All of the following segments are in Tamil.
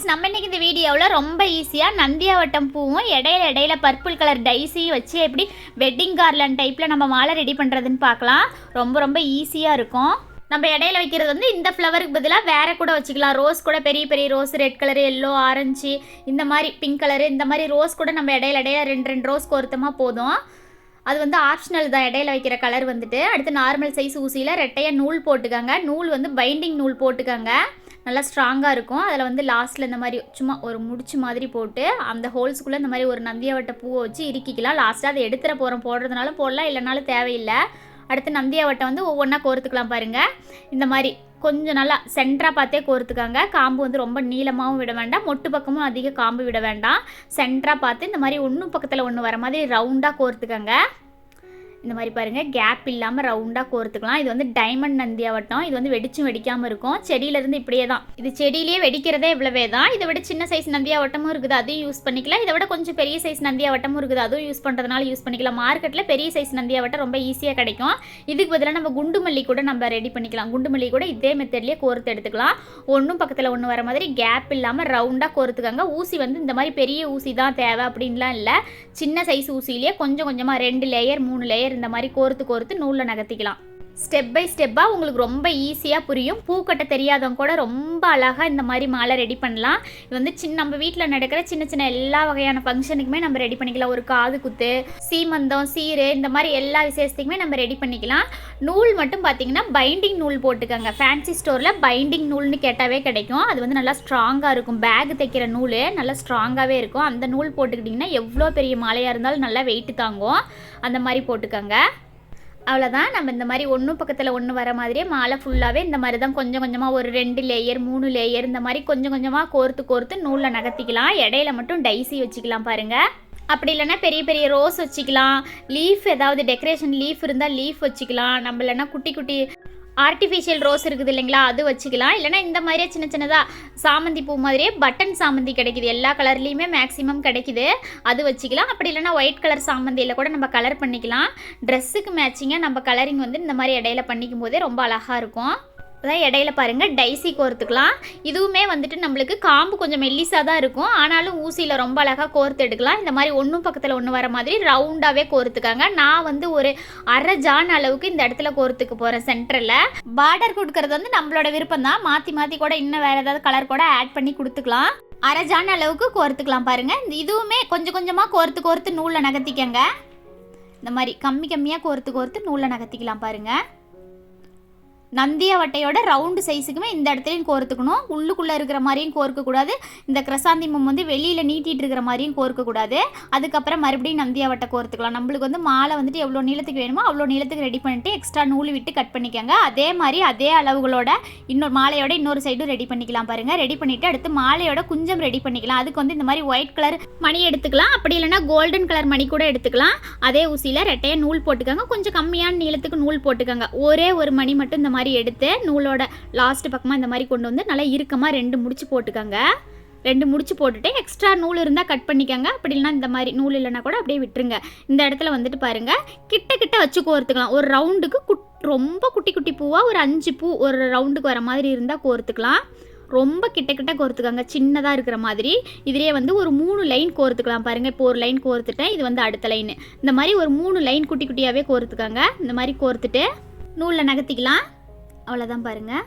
ஃப்ரெண்ட்ஸ் நம்ம இன்றைக்கி இந்த வீடியோவில் ரொம்ப ஈஸியாக நந்தியாவட்டம் பூவும் இடையில இடையில பர்பிள் கலர் டைஸையும் வச்சு எப்படி வெட்டிங் கார்லன் டைப்பில் நம்ம மாலை ரெடி பண்ணுறதுன்னு பார்க்கலாம். ரொம்ப ரொம்ப ஈஸியாக இருக்கும். நம்ம இடையில வைக்கிறது வந்து இந்த ஃப்ளவருக்கு பதிலாக வேற கூட வச்சுக்கலாம். ரோஸ் கூட பெரிய பெரிய rose red colour yellow orange இந்த மாதிரி பிங்க் கலரு இந்த மாதிரி ரோஸ் கூட நம்ம இடையில இடையில ரெண்டு ரெண்டு ரோஸ் கோர்த்தமாக போதும். அது வந்து ஆப்ஷனல் தான். இடையில வைக்கிற கலர் வந்துட்டு. அடுத்து நார்மல் சைஸ் ஊசியில் ரெட்டையாக நூல் போட்டுக்கோங்க. நூல் வந்து பைண்டிங் நூல் போட்டுக்கோங்க. நல்லா ஸ்ட்ராங்காக இருக்கும். அதில் வந்து லாஸ்ட்டில் இந்த மாதிரி சும்மா ஒரு முடிச்சு மாதிரி போட்டு அந்த ஹோல்ஸுக்குள்ளே இந்த மாதிரி ஒரு நந்தியாவட்ட பூவை வச்சு இறுக்கிக்கலாம். லாஸ்ட்டாக அதை எடுத்துகிற போகிறோம் போடுறதுனாலும் போடலாம் இல்லைனாலும் தேவையில்லை. அடுத்து நந்தியாவட்டை வந்து ஒவ்வொன்றா கோர்த்துக்கலாம் பாருங்கள் இந்த மாதிரி கொஞ்சம் நல்லா சென்டராக பார்த்தே கோர்த்துக்காங்க. காம்பு வந்து ரொம்ப நீளமாகவும் விட வேண்டாம். மொட்டு பக்கமும் அதிக காம்பு விட வேண்டாம். சென்டராக பார்த்து இந்த மாதிரி ஒன்று பக்கத்தில் ஒன்று வர மாதிரி ரவுண்டாக கோர்த்துக்கங்க. இந்த மாதிரி பாருங்கள் கேப் இல்லாமல் ரவுண்டாக கோர்த்துக்கலாம். இது வந்து டைமண்ட் நந்தியாவட்டம் இது வந்து வெடிச்சும் வெடிக்காமல் இருக்கும். செடியிலேருந்து இப்படியே தான். இது செடியிலேயே வெடிக்கிறதே இவ்வளவே தான். இதை விட சின்ன சைஸ் நந்தியாவட்டமும் இருக்குது. அதையும் யூஸ் பண்ணிக்கலாம். இதை விட கொஞ்சம் பெரிய சைஸ் நந்தியாவட்டமும் இருக்குது. அதுவும் யூஸ் பண்ணுறதுனால யூஸ் பண்ணிக்கலாம். மார்க்கெட்டில் பெரிய சைஸ் நந்தியாவட்டம் ரொம்ப ஈஸியாக கிடைக்கும். இதுக்கு பதிலாக நம்ம குண்டு மல்லி கூட நம்ம ரெடி பண்ணிக்கலாம். குண்டு மல்லி கூட இதே மெத்தட்லேயே கோர்த்து எடுத்துக்கலாம். ஒன்றும் பக்கத்தில் ஒன்று வர மாதிரி கேப் இல்லாமல் ரவுண்டாக கோர்த்துக்காங்க. ஊசி வந்து இந்த மாதிரி பெரிய ஊசி தான் தேவை அப்படின்லாம் இல்லை. சின்ன சைஸ் ஊசியிலேயே கொஞ்சம் கொஞ்சமாக ரெண்டு லேயர் மூணு லேயர் இந்த மாதிரி கோர்த்து கோர்த்து நூலில் நகர்த்திக்கலாம். ஸ்டெப் பை ஸ்டெப்பாக உங்களுக்கு ரொம்ப ஈஸியாக புரியும். பூக்கட்ட தெரியாதவங்க கூட ரொம்ப அழகாக இந்த மாதிரி மாலை ரெடி பண்ணலாம். இது வந்து சின்ன நம்ம வீட்டில் நடக்கிற சின்ன சின்ன எல்லா வகையான ஃபங்க்ஷனுக்குமே நம்ம ரெடி பண்ணிக்கலாம். ஒரு காது குத்து சீமந்தம் சீரு இந்த மாதிரி எல்லா விசேஷத்துக்குமே நம்ம ரெடி பண்ணிக்கலாம். நூல் மட்டும் பார்த்தீங்கன்னா பைண்டிங் நூல் போட்டுக்கோங்க. ஃபேன்சி ஸ்டோரில் பைண்டிங் நூல்னு கேட்டாவே கிடைக்கும். அது வந்து நல்லா ஸ்ட்ராங்காக இருக்கும். பேக் தைக்கிற நூல் நல்லா ஸ்ட்ராங்காகவே இருக்கும். அந்த நூல் போட்டுக்கிட்டிங்கன்னா எவ்வளோ பெரிய மாலையாக இருந்தாலும் நல்லா வெயிட்டு தாங்கும். அந்த மாதிரி போட்டுக்கோங்க. அவ்வளோதான் நம்ம இந்த மாதிரி ஒன்றும் பக்கத்தில் ஒன்று வர மாதிரியே மாலை ஃபுல்லாகவே இந்த மாதிரி தான் கொஞ்சம் கொஞ்சமாக ஒரு ரெண்டு லேயர் மூணு லேயர் இந்த மாதிரி கொஞ்சம் கொஞ்சமாக கோர்த்து கோர்த்து நூலில் நகர்த்திக்கலாம். இடையில மட்டும் டைசி வச்சுக்கலாம் பாருங்கள் அப்படி இல்லைன்னா பெரிய பெரிய ரோஸ் வச்சுக்கலாம். லீஃப் ஏதாவது டெக்கரேஷன் லீஃப் இருந்தால் லீஃப் வச்சுக்கலாம். நம்ம இல்லைன்னா குட்டி குட்டி ஆர்டிஃபிஷியல் ரோஸ் இருக்குது இல்லைங்களா? அது வச்சுக்கலாம். இல்லைனா இந்த மாதிரியே சின்ன சின்னதாக சாமந்தி பூ மாதிரியே பட்டன் சாமந்தி கிடைக்குது. எல்லா கலர்லேயுமே மேக்ஸிமம் கிடைக்குது. அது வச்சுக்கலாம். அப்படி இல்லைனா ஒயிட் கலர் சாமந்தியில் கூட நம்ம கலர் பண்ணிக்கலாம். ட்ரெஸ்ஸுக்கு மேட்சிங்காக நம்ம கலரிங் வந்து இந்த மாதிரி இடையில பண்ணிக்கும் போதே ரொம்ப அழகாக இருக்கும். அதான் இடையில பாருங்கள் டைசி கோர்த்துக்கலாம். இதுவுமே வந்துட்டு நம்மளுக்கு காம்பு கொஞ்சம் மெல்லிஸாக தான் இருக்கும். ஆனாலும் ஊசியில் ரொம்ப அழகாக கோர்த்து எடுக்கலாம். இந்த மாதிரி ஒன்றும் பக்கத்தில் ஒன்று வர மாதிரி ரவுண்டாகவே கோர்த்துக்காங்க. நான் வந்து ஒரு அரை ஜான் அளவுக்கு இந்த இடத்துல கோர்த்துக்கு போகிறேன் சென்டரில் பார்டர் கொடுக்கறது வந்து நம்மளோட விருப்பம் தான். மாற்றி மாற்றி கூட இன்னும் வேறு ஏதாவது கலர் கூட ஆட் பண்ணி கொடுத்துக்கலாம். அரை ஜான் அளவுக்கு கோர்த்துக்கலாம் பாருங்கள் இதுவுமே கொஞ்சம் கொஞ்சமாக கோர்த்து கோர்த்து நூலில் நகர்த்திக்கங்க. இந்த மாதிரி கம்மி கம்மியாக கோர்த்து கோர்த்து நூலில் நகர்த்திக்கலாம் பாருங்கள் நந்தியாவட்டையோட ரவுண்டு சைஸுக்குமே இந்த இடத்துலையும் கோர்த்துக்கணும் உள்ளுக்குள்ளே இருக்கிற மாதிரியும் கோர்க்கக்கூடாது இந்த கிரசாந்திமம் வந்து வெளியில் நீட்டிகிட்டு இருக்கிற மாதிரியும் கோர்க்கக்கூடாது அதுக்கப்புறம் மறுபடியும் நந்தியாவட்டை கோர்த்துக்கலாம். நம்மளுக்கு வந்து மாலை வந்துட்டு எவ்வளோ நீளத்துக்கு வேணுமோ அவ்வளோ நீளத்துக்கு ரெடி பண்ணிட்டு எக்ஸ்ட்ரா நூல் விட்டு கட் பண்ணிக்கோங்க. அதே மாதிரி அதே அளவுகளோட இன்னொரு மாலையோட இன்னொரு சைடும் ரெடி பண்ணிக்கலாம் பாருங்கள் ரெடி பண்ணிவிட்டு அடுத்து மாலையோட குஞ்சம் ரெடி பண்ணிக்கலாம். அதுக்கு வந்து இந்த மாதிரி ஒயிட் கலர் மணி எடுத்துக்கலாம். அப்படி இல்லைன்னா கோல்டன் கலர் மணி கூட எடுத்துக்கலாம். அதே ஊசியில் ரெட்டையை நூல் போட்டுக்கோங்க. கொஞ்சம் கம்மியான நீளத்துக்கு நூல் போட்டுக்கோங்க. ஒரே ஒரு மணி மட்டும் இந்த மாதிரி மாதிரி எடுத்து நூலோட லாஸ்ட் பக்கமாக இந்த மாதிரி கொண்டு வந்து நல்லா இறுக்கமாக ரெண்டு முடிச்சு போட்டுக்கோங்க. ரெண்டு முடிச்சு போட்டுட்டு எக்ஸ்ட்ரா நூல் இருந்தால் கட் பண்ணிக்கோங்க. அப்படி இல்லைனா இந்த மாதிரி நூல் இல்லைனா கூட அப்படியே விட்டுருங்க. இந்த இடத்துல வந்துட்டு பாருங்கள் கிட்ட கிட்ட வச்சு கோர்த்துக்கலாம் ஒரு ரவுண்டுக்கு குட் ரொம்ப குட்டி குட்டி பூவாக ஒரு அஞ்சு பூ ஒரு ரவுண்டுக்கு வர மாதிரி இருந்தால் கோர்த்துக்கலாம். ரொம்ப கிட்ட கிட்ட கோர்த்துக்கோங்க. சின்னதாக இருக்கிற மாதிரி. இதுலேயே வந்து ஒரு மூணு லைன் கோர்த்துக்கலாம் பாருங்கள் இப்போ ஒரு லைன் கோர்த்துட்டேன். இது வந்து அடுத்த லைன் இந்த மாதிரி ஒரு மூணு லைன் குட்டி குட்டியாகவே கோர்த்துக்கோங்க. இந்த மாதிரி கோர்த்துட்டு நூலில் நகர்த்திக்கலாம். அவ்வளோதான் பாருங்கள்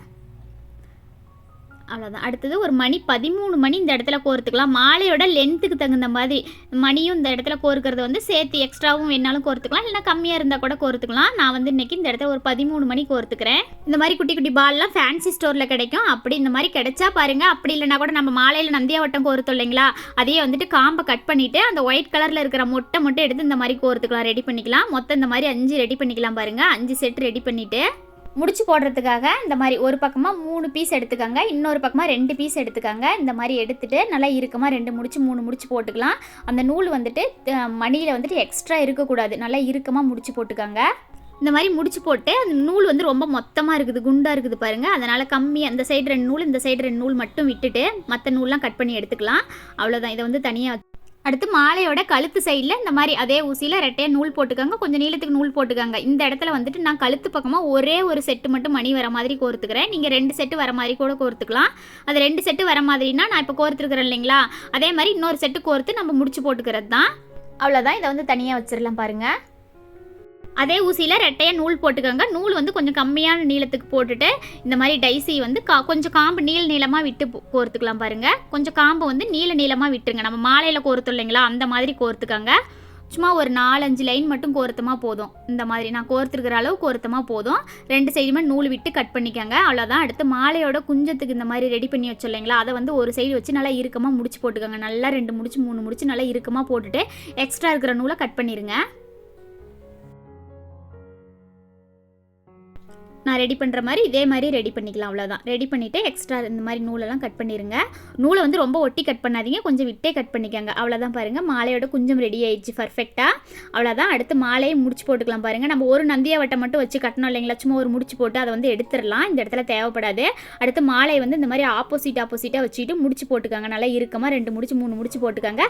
அவ்வளோதான் அடுத்தது ஒரு மணி பதிமூணு மணி இந்த இடத்துல கோர்த்துக்கலாம். மாலையோட லென்த்துக்கு தகுந்த மாதிரி மணியும் இந்த இடத்துல கோர்க்கறத வந்து சேர்த்து எக்ஸ்ட்ராவும் வேணாலும் கோர்த்துக்கலாம். இல்லைனா கம்மியாக இருந்தால் கூட கோர்த்துக்கலாம். நான் வந்து இன்றைக்கி இந்த இடத்துல ஒரு பதிமூணு மணி கோர்த்துக்கிறேன். இந்த மாதிரி குட்டி குட்டி பால்லாம் ஃபேன்சி ஸ்டோரில் கிடைக்கும். அப்படி இந்த மாதிரி கிடைச்சா பாருங்கள் அப்படி இல்லைனா கூட நம்ம மாலையில் நந்தியாவட்டம் கோர்த்தோம் இல்லைங்களா? அதையே வந்துட்டு காம்பை கட் பண்ணிவிட்டு அந்த ஒயிட் கலரில் இருக்கிற மொட்டை மட்டும் எடுத்து இந்த மாதிரி கோர்த்துக்கலாம். ரெடி பண்ணிக்கலாம். மொத்தம் இந்த மாதிரி அஞ்சு ரெடி பண்ணிக்கலாம் பாருங்கள் அஞ்சு செட் ரெடி பண்ணிவிட்டு முடிச்சு போடுறதுக்காக இந்த மாதிரி ஒரு பக்கமாக மூணு பீஸ் எடுத்துக்கோங்க. இன்னொரு பக்கமாக ரெண்டு பீஸ் எடுத்துக்கோங்க. இந்த மாதிரி எடுத்துகிட்டு நல்லா இறுக்கமாக ரெண்டு முடிச்சு மூணு முடிச்சு போட்டுக்கலாம். அந்த நூல் வந்துட்டு மணியில் வந்துட்டு எக்ஸ்ட்ரா இருக்கக்கூடாது. நல்லா இறுக்கமாக முடிச்சு போட்டுக்கோங்க. இந்த மாதிரி முடிச்சு போட்டு அந்த நூல் வந்து ரொம்ப மொத்தமாக இருக்குது குண்டாக இருக்குது பாருங்கள் அதனால் கம்மி அந்த சைடு ரெண்டு நூல் இந்த சைடு ரெண்டு நூல் மட்டும் விட்டுட்டு மற்ற நூல்லாம் கட் பண்ணி எடுத்துக்கலாம். அவ்வளோதான் இதை வந்து தனியாக அடுத்து மாலையோட கழுத்து சைடில் இந்த மாதிரி அதே ஊசியில் ரெட்டையாக நூல் போட்டுக்கோங்க. கொஞ்சம் நீளத்துக்கு நூல் போட்டுக்கோங்க. இந்த இடத்துல வந்துட்டு நான் கழுத்து பக்கமாக ஒரே ஒரு செட்டு மட்டும் மணி வர மாதிரி கோர்த்துக்கிறேன். நீங்கள் ரெண்டு செட்டு வர மாதிரி கூட கோர்த்துக்கலாம். அது ரெண்டு செட்டு வர மாதிரினா நான் இப்போ கோர்த்துருக்குறேன் இல்லைங்களா? அதே மாதிரி இன்னொரு செட்டு கோர்த்து நம்ம முடிச்சு போட்டுக்கிறது தான் அவ்வளோதான் இதை வந்து தனியாக வச்சிடலாம் பாருங்கள் அதே ஊசியில் ரெட்டையாக நூல் போட்டுக்கோங்க. நூல் வந்து கொஞ்சம் கம்மியான நீளத்துக்கு போட்டுட்டு இந்த மாதிரி டைசி வந்து கா கொஞ்சம் காம்பு நீள நீளமாக விட்டு கோர்த்துக்கலாம் பாருங்கள் கொஞ்சம் காம்பு வந்து நீள நீளமாக விட்டுருங்க. நம்ம மாலையில் கோர்த்து இல்லைங்களா? அந்த மாதிரி கோர்த்துக்கோங்க. சும்மா ஒரு நாலஞ்சு லைன் மட்டும் கோர்த்தமாக போதும். இந்த மாதிரி நான் கோர்த்துருக்கிற அளவு கோர்த்தமாக போதும். ரெண்டு சைடுமே நூல் விட்டு கட் பண்ணிக்கோங்க. அவ்வளோதான் அடுத்து மாலையோட குஞ்சத்துக்கு இந்த மாதிரி ரெடி பண்ணி வச்சோம் இல்லைங்களா? அதை வந்து ஒரு சைடு வச்சு நல்லா இறுக்கமாக முடிச்சு போட்டுக்கோங்க. நல்லா ரெண்டு முடிச்சு மூணு முடிச்சு நல்லா இறுக்கமாக போட்டுட்டு எக்ஸ்ட்ரா இருக்கிற நூலை கட் பண்ணிடுங்க நான் ரெடி பண்ணுற மாதிரி இதே மாதிரி ரெடி பண்ணிக்கலாம் அவ்வளோதான் ரெடி பண்ணிவிட்டு எக்ஸ்ட்ரா இந்த மாதிரி நூலெல்லாம் கட் பண்ணிடுங்க நூலை வந்து ரொம்ப ஒட்டி கட் பண்ணாதீங்க கொஞ்சம் விட்டே கட் பண்ணிக்கோங்க. அவ்வளோதான் பாருங்கள் மாலையோட கொஞ்சம் ரெடி ஆயிடுச்சு பர்ஃபெக்டாக அவ்வளோதான் அடுத்து மாலையை முடிச்சு போட்டுக்கலாம் பாருங்கள் நம்ம ஒரு நந்தியா வட்டம் மட்டும் வச்சு கட்டணும் இல்லைங்களா சும்மா ஒரு முடிச்சு போட்டு அதை வந்து எடுத்துடலாம் இந்த இடத்துல தேவைப்படாது. அடுத்து மாலையை வந்து இந்த மாதிரி ஆப்போசிட் ஆப்போசிட்டாக வச்சுட்டு முடிச்சு போட்டுக்கோங்க. நல்லா இருக்கமாக ரெண்டு முடிச்சு மூணு முடிச்சு போட்டுக்கோங்க.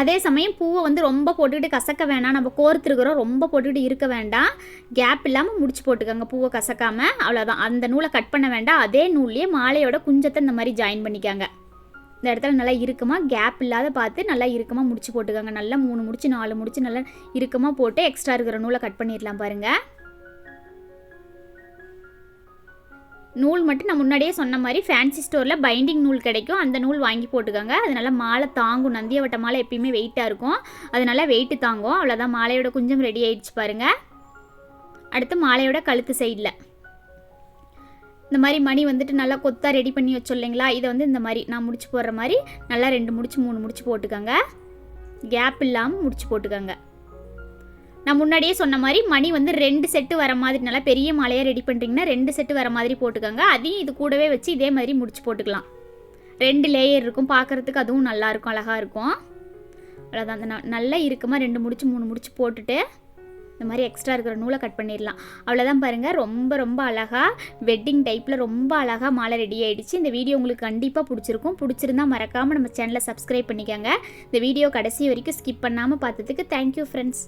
அதே சமயம் பூவை வந்து ரொம்ப போட்டுக்கிட்டு கசக்க வேணாம். நம்ம கோர்த்துருக்குறோம் ரொம்ப போட்டுக்கிட்டு இருக்க வேண்டாம். கேப் இல்லாமல் முடிச்சு போட்டுக்கோங்க பூவை கசக்காமல் அவ்வளோதான் அந்த நூலை கட் பண்ண வேண்டாம். அதே நூல்லையே மாலையோட குஞ்சத்தை இந்த மாதிரி ஜாயின் பண்ணிக்கோங்க. இந்த இடத்துல நல்லா இறுக்கமாக கேப் இல்லாத பார்த்து நல்லா இறுக்கமாக முடிச்சு போட்டுக்கோங்க. நல்லா மூணு முடிச்சு நாலு முடிச்சு நல்லா இறுக்கமாக போட்டு எக்ஸ்ட்ரா இருக்கிற நூலை கட் பண்ணிடலாம் பாருங்கள் நூல் மட்டும் நான் முன்னாடியே சொன்ன மாதிரி ஃபேன்சி ஸ்டோரில் பைண்டிங் நூல் கிடைக்கும். அந்த நூல் வாங்கி போட்டுக்கோங்க. அதனால் மாலை தாங்கும். நந்தியவட்ட மாலை எப்பயுமே வெயிட்டாக இருக்கும். அதனால வெயிட்டு தாங்கும். அவ்வளோதான் மாலையோட குஞ்சம் ரெடி ஆயிடுச்சு பாருங்கள் அடுத்து மாலையோட கழுத்து சைடில் இந்த மாதிரி மணி வந்துட்டு நல்லா கொத்தாக ரெடி பண்ணி வச்சோம் இல்லைங்களா? இதை வந்து இந்த மாதிரி நான் முடிச்சு போடுற மாதிரி நல்லா ரெண்டு முடிச்சு மூணு முடிச்சு போட்டுக்கோங்க. கேப் இல்லாமல் முடிச்சு போட்டுக்கோங்க. நான் முன்னாடியே சொன்ன மாதிரி மணி வந்து ரெண்டு செட்டு வர மாதிரி நல்லா பெரிய மாலையாக ரெடி பண்ணுறீங்கன்னா ரெண்டு செட்டு வர மாதிரி போட்டுக்கோங்க. அதையும் இது கூடவே வச்சு இதே மாதிரி முடிச்சு போட்டுக்கலாம். ரெண்டு லேயர் இருக்கும். பார்க்குறதுக்கு அதுவும் நல்லா இருக்கும் அழகாக இருக்கும். அவ்வளோதான் அந்த ந- நல்லா இருக்குமா? ரெண்டு முடிச்சு மூணு முடிச்சு போட்டுட்டு இந்த மாதிரி எக்ஸ்ட்ரா இருக்கிற நூலை கட் பண்ணிடலாம். அவ்வளோதான் பாருங்கள் ரொம்ப ரொம்ப அழகாக வெட்டிங் டைப்பில் ரொம்ப அழகாக மாலை ரெடி ஆகிடுச்சு இந்த வீடியோ உங்களுக்கு கண்டிப்பாக பிடிச்சிருக்கும். பிடிச்சிருந்தா மறக்காமல் நம்ம சேனலை சப்ஸ்கிரைப் பண்ணிக்கோங்க. இந்த வீடியோ கடைசி வரைக்கும் ஸ்கிப் பண்ணாமல் பார்த்ததுக்கு தேங்க்யூ ஃப்ரெண்ட்ஸ்